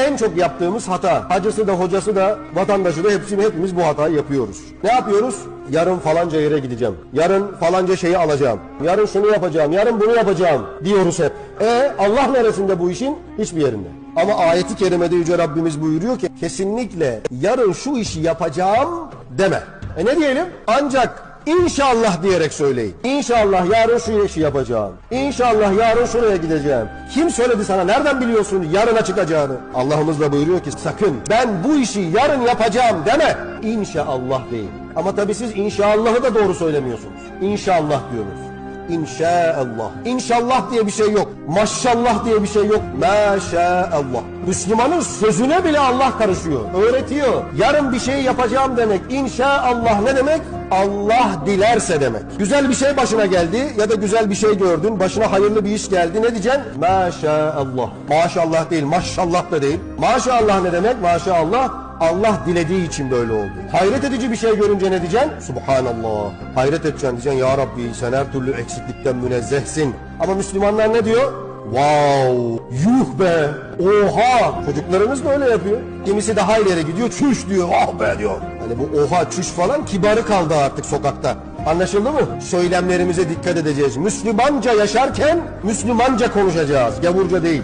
En çok yaptığımız hata. Hacısı da hocası da vatandaşı da hepsini hepimiz bu hatayı yapıyoruz. Ne yapıyoruz? Yarın falanca yere gideceğim. Yarın falanca şeyi alacağım. Yarın şunu yapacağım. Yarın bunu yapacağım diyoruz hep. E Allah neresinde bu işin? Hiçbir yerinde. Ama ayeti kerimede Yüce Rabbimiz buyuruyor ki kesinlikle yarın şu işi yapacağım deme. E ne diyelim? Ancak İnşallah diyerek söyleyin. İnşallah yarın şu işi yapacağım. İnşallah yarın şuraya gideceğim. Kim söyledi sana? Nereden biliyorsun yarına çıkacağını? Allah'ımız da buyuruyor ki sakın ben bu işi yarın yapacağım deme. İnşallah değil. Ama tabii siz inşallahı da doğru söylemiyorsunuz. İnşallah diyoruz. İnşallah. İnşallah diye bir şey yok. Maşallah diye bir şey yok. Maşallah. Müslümanın sözüne bile Allah karışıyor. Öğretiyor. Yarın bir şey yapacağım demek. İnşallah ne demek? Allah dilerse demek. Güzel bir şey başına geldi ya da güzel bir şey gördün. Başına hayırlı bir iş geldi. Ne diyeceksin? Maşallah. Maşallah değil. Maşallah da değil. Maşallah ne demek? Maşallah. Allah dilediği için böyle oldu. Hayret edici bir şey görünce ne diyeceksin? Subhanallah. Hayret edeceksin diyeceksin ya Rabbi sen her türlü eksiklikten münezzehsin. Ama Müslümanlar ne diyor? Wow! Yuh be! Oha! Çocuklarımız da öyle yapıyor. Kimisi daha ileri gidiyor. Çüş diyor. Ah be diyor. Hani bu oha çüş falan kibarı kaldı artık sokakta. Anlaşıldı mı? Söylemlerimize dikkat edeceğiz. Müslümanca yaşarken Müslümanca konuşacağız. Gavurca değil.